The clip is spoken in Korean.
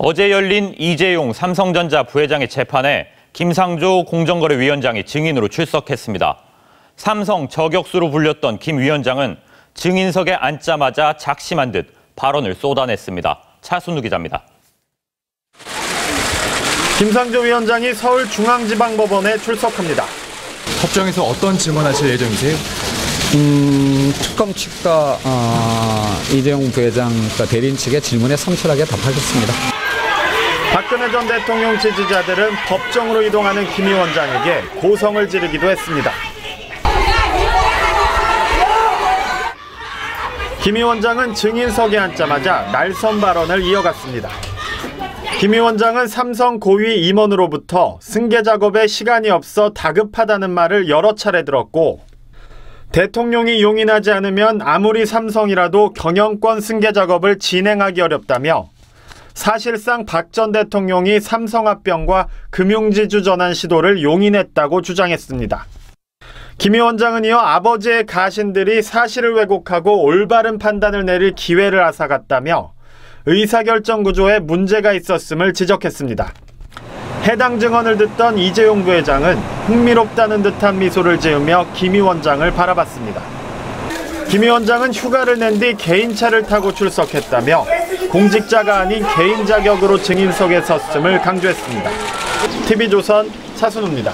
어제 열린 이재용 삼성전자 부회장의 재판에 김상조 공정거래위원장이 증인으로 출석했습니다. 삼성 저격수로 불렸던 김 위원장은 증인석에 앉자마자 작심한 듯 발언을 쏟아냈습니다. 차순우 기자입니다. 김상조 위원장이 서울중앙지방법원에 출석합니다. 법정에서 어떤 질문하실 예정이세요? 음, 특검 측과 어, 이재용 부회장 그러니까 대리인 측의 질문에 성실하게 답하겠습니다. 박근혜 전 대통령 지지자들은 법정으로 이동하는 김 위원장에게 고성을 지르기도 했습니다. 김 위원장은 증인석에 앉자마자 날선 발언을 이어갔습니다. 김 위원장은 삼성 고위 임원으로부터 승계 작업에 시간이 없어 다급하다는 말을 여러 차례 들었고 대통령이 용인하지 않으면 아무리 삼성이라도 경영권 승계 작업을 진행하기 어렵다며 사실상 박 전 대통령이 삼성합병과 금융지주 전환 시도를 용인했다고 주장했습니다. 김 위원장은 이어 아버지의 가신들이 사실을 왜곡하고 올바른 판단을 내릴 기회를 앗아갔다며 의사결정 구조에 문제가 있었음을 지적했습니다. 해당 증언을 듣던 이재용 부회장은 흥미롭다는 듯한 미소를 지으며 김 위원장을 바라봤습니다. 김 위원장은 휴가를 낸 뒤 개인차를 타고 출석했다며 공직자가 아닌 개인 자격으로 증인석에 섰음을 강조했습니다. TV조선 차순우입니다.